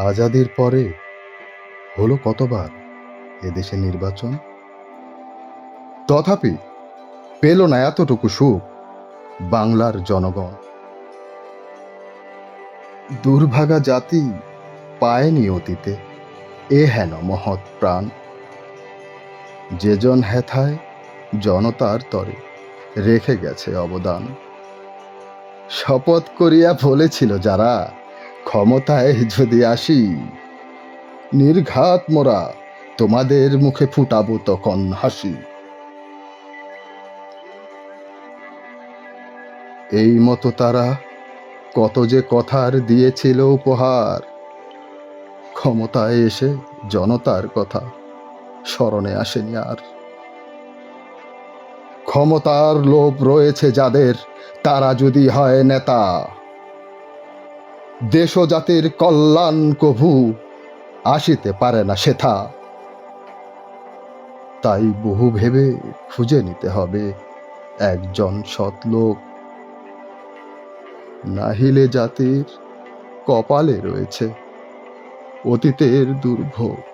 আজাদির পরে হলো কতবার এদেশে নির্বাচন? তথাপি পেল না এতটুকু সুখ বাংলার জনগণ। দুর্ভাগা জাতি পায়নি অতীতে, এ হেন মহৎ প্রাণ। যেজন হেথায় জনতার তরে রেখে গেছে অবদান। শপথ করিয়া বলেছিল যারা ক্ষমতায় যদি আসি, নির্ঘাত মোরা তোমাদের মুখে ফুটাবো তখন হাসি। এই মতো তারা কত যে কথার দিয়েছিল উপহার, ক্ষমতায় এসে জনতার কথা স্মরণে আসেনি আর। ক্ষমতার লোভ রয়েছে যাদের, তারা যদি হয় নেতা দেশ জাতির কল্যাণ কভু আসিতে পারে না সেথা। তাই বহু ভেবে খুঁজে নিতে হবে একজন সৎ লোক। নাহিলে জাতির কপালে রয়েছে অতীতের দুর্ভোগ।